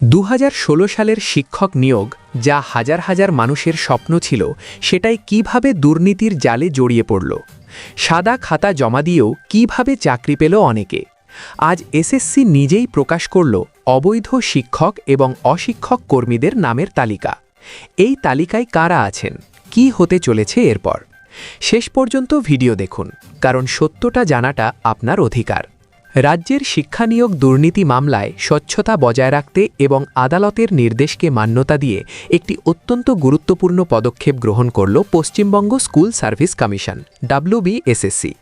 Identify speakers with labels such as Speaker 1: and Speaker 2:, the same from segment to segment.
Speaker 1: দু হাজার ষোলো সালের শিক্ষক নিয়োগ যা হাজার হাজার মানুষের স্বপ্ন ছিল, সেটাই কীভাবে দুর্নীতির জালে জড়িয়ে পড়ল? সাদা খাতা জমা দিয়েও কীভাবে চাকরি পেল অনেকে? আজ এসএসসি নিজেই প্রকাশ করল অবৈধ শিক্ষক এবং অশিক্ষক কর্মীদের নামের তালিকা। এই তালিকায় কারা আছেন? কি হতে চলেছে এরপর? শেষ পর্যন্ত ভিডিও দেখুন, কারণ সত্যটা জানাটা আপনার অধিকার। রাজ্যের শিক্ষা নিয়োগ দুর্নীতি মামলায় স্বচ্ছতা বজায় রাখতে এবং আদালতের নির্দেশকে মান্যতা দিয়ে একটি অত্যন্ত গুরুত্বপূর্ণ পদক্ষেপ গ্রহণ করল Paschimbanga school service commission WBSSC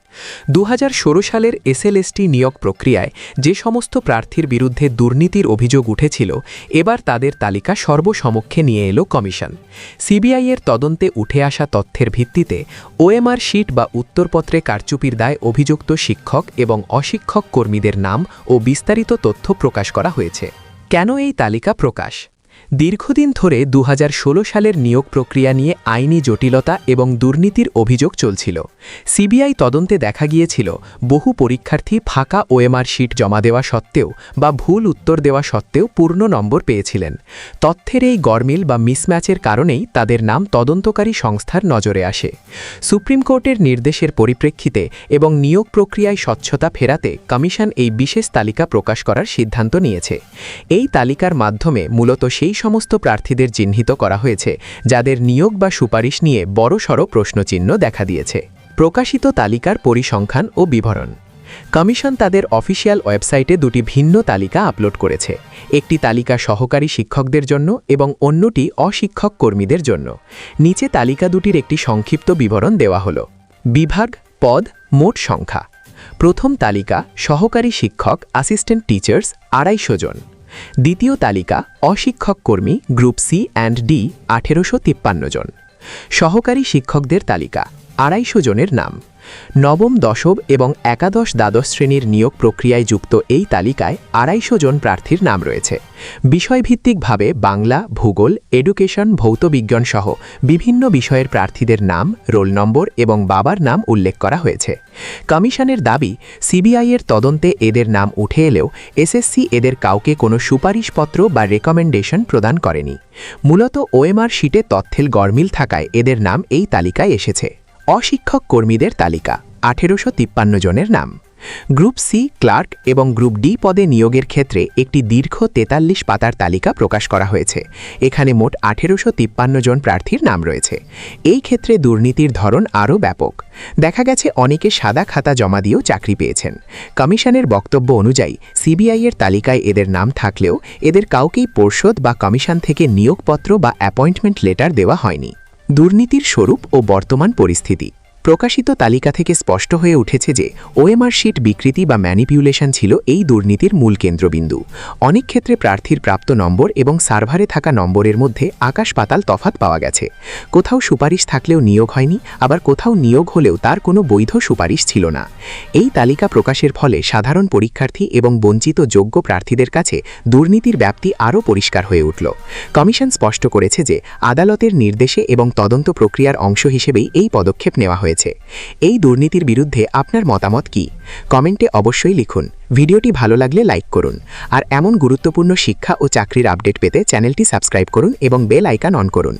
Speaker 1: দু হাজার ষোলো সালের এসএলএসটি নিয়োগ প্রক্রিয়ায় যে সমস্ত প্রার্থীর বিরুদ্ধে দুর্নীতির অভিযোগ উঠেছিল, এবার তাদের তালিকা সর্বসমক্ষে নিয়ে এলো কমিশন। সিবিআইয়ের তদন্তে উঠে আসা তথ্যের ভিত্তিতে ওএমআর শিট বা উত্তরপত্রে কারচুপির দায় অভিযুক্ত শিক্ষক এবং অশিক্ষক কর্মীদের নাম ও বিস্তারিত তথ্য প্রকাশ করা হয়েছে। কেন এই তালিকা প্রকাশ? দীর্ঘদিন ধরে দু হাজার ষোলো সালের নিয়োগ প্রক্রিয়া নিয়ে আইনি জটিলতা এবং দুর্নীতির অভিযোগ চলছিল। সিবিআই তদন্তে দেখা গিয়েছিল, বহু পরীক্ষার্থী ফাঁকা ওএমআর শিট জমা দেওয়া সত্ত্বেও বা ভুল উত্তর দেওয়া সত্ত্বেও পূর্ণ নম্বর পেয়েছিলেন। তথ্যের এই গরমিল বা মিসম্যাচের কারণেই তাদের নাম তদন্তকারী সংস্থার নজরে আসে। সুপ্রিম কোর্টের নির্দেশের পরিপ্রেক্ষিতে এবং নিয়োগ প্রক্রিয়ায় স্বচ্ছতা ফেরাতে কমিশন এই বিশেষ তালিকা প্রকাশ করার সিদ্ধান্ত নিয়েছে। এই তালিকার মাধ্যমে মূলত সেই সমস্ত প্রার্থীদের চিহ্নিত করা হয়েছে, যাদের নিয়োগ বা সুপারিশ নিয়ে বড়সড় প্রশ্নচিহ্ন দেখা দিয়েছে। প্রকাশিত তালিকার পরিসংখ্যান ও বিবরণ। কমিশন তাদের অফিসিয়াল ওয়েবসাইটে দুটি ভিন্ন তালিকা আপলোড করেছে, একটি তালিকা সহকারী শিক্ষকদের জন্য এবং অন্যটি অশিক্ষক কর্মীদের জন্য। নিচে তালিকা দুটির একটি সংক্ষিপ্ত বিবরণ দেওয়া হল। বিভাগ, পদ, মোট সংখ্যা। প্রথম তালিকা, সহকারী শিক্ষক অ্যাসিস্ট্যান্ট টিচার্স আড়াইশো জন। দ্বিতীয় তালিকা অশিক্ষক কর্মী গ্রুপ সি অ্যান্ড ডি আঠেরোশো তিপ্পান্ন জন। সহকারী শিক্ষকদের তালিকা। আড়াইশো জনের নাম। নবম দশম এবং একাদশ দ্বাদশ শ্রেণির নিয়োগ প্রক্রিয়ায় যুক্ত এই তালিকায় আড়াইশো জন প্রার্থীর নাম রয়েছে। বিষয়ভিত্তিকভাবে বাংলা, ভূগোল, এডুকেশন, ভৌতবিজ্ঞান সহ বিভিন্ন বিষয়ের প্রার্থীদের নাম, রোল নম্বর এবং বাবার নাম উল্লেখ করা হয়েছে। কমিশনের দাবি সিবিআইয়ের তদন্তে এদের নাম উঠে এলেও এসএসসি এদের কাউকে কোনো সুপারিশপত্র বা রেকমেন্ডেশন প্রদান করেনি। মূলত ওএমআর শিটে তথ্যের গরমিল থাকায় এদের নাম এই তালিকায় এসেছে। অশিক্ষক কর্মীদের তালিকা, আঠেরোশো তিপ্পান্ন জনের নাম। গ্রুপ সি, ক্লার্ক এবং গ্রুপ ডি পদে নিয়োগের ক্ষেত্রে একটি দীর্ঘ তেতাল্লিশ পাতার তালিকা প্রকাশ করা হয়েছে। এখানে মোট আঠেরোশো তিপ্পান্ন জন প্রার্থীর নাম রয়েছে। এই ক্ষেত্রে দুর্নীতির ধরন আরও ব্যাপক। দেখা গেছে অনেকে সাদা খাতা জমা দিয়েও চাকরি পেয়েছেন। কমিশনের বক্তব্য অনুযায়ী সিবিআইয়ের তালিকায় এদের নাম থাকলেও এদের কাউকেই পর্ষদ বা কমিশন থেকে নিয়োগপত্র বা অ্যাপয়েন্টমেন্ট লেটার দেওয়া হয়নি। দুর্নীতির স্বরূপ ও বর্তমান পরিস্থিতি। প্রকাশিত তালিকা থেকে স্পষ্ট হয়ে উঠেছে যে ওএমআর শিট বিকৃতি বা ম্যানিপিউলেশন ছিল এই দুর্নীতির মূল কেন্দ্রবিন্দু। অনেক ক্ষেত্রে প্রার্থীর প্রাপ্ত নম্বর এবং সার্ভারে থাকা নম্বরের মধ্যে আকাশ পাতাল তফাত পাওয়া গেছে। কোথাও সুপারিশ থাকলেও নিয়োগ হয়নি, আবার কোথাও নিয়োগ হলেও তার কোনো বৈধ সুপারিশ ছিল না। এই তালিকা প্রকাশের ফলে সাধারণ পরীক্ষার্থী এবং বঞ্চিত যোগ্য প্রার্থীদের কাছে দুর্নীতির ব্যাপ্তি আরও পরিষ্কার হয়ে উঠল। কমিশন স্পষ্ট করেছে যে আদালতের নির্দেশে এবং তদন্ত প্রক্রিয়ার অংশ হিসেবেই এই পদক্ষেপ নেওয়া হয়েছে। এই দুর্নীতির বিরুদ্ধে আপনার মতামত কি? কমেন্টে অবশ্যই লিখুন। ভিডিওটি ভালো লাগলে লাইক করুন। আর এমন গুরুত্বপূর্ণ শিক্ষা ও চাকরির আপডেট পেতে চ্যানেলটি সাবস্ক্রাইব করুন এবং বেল আইকন অন করুন।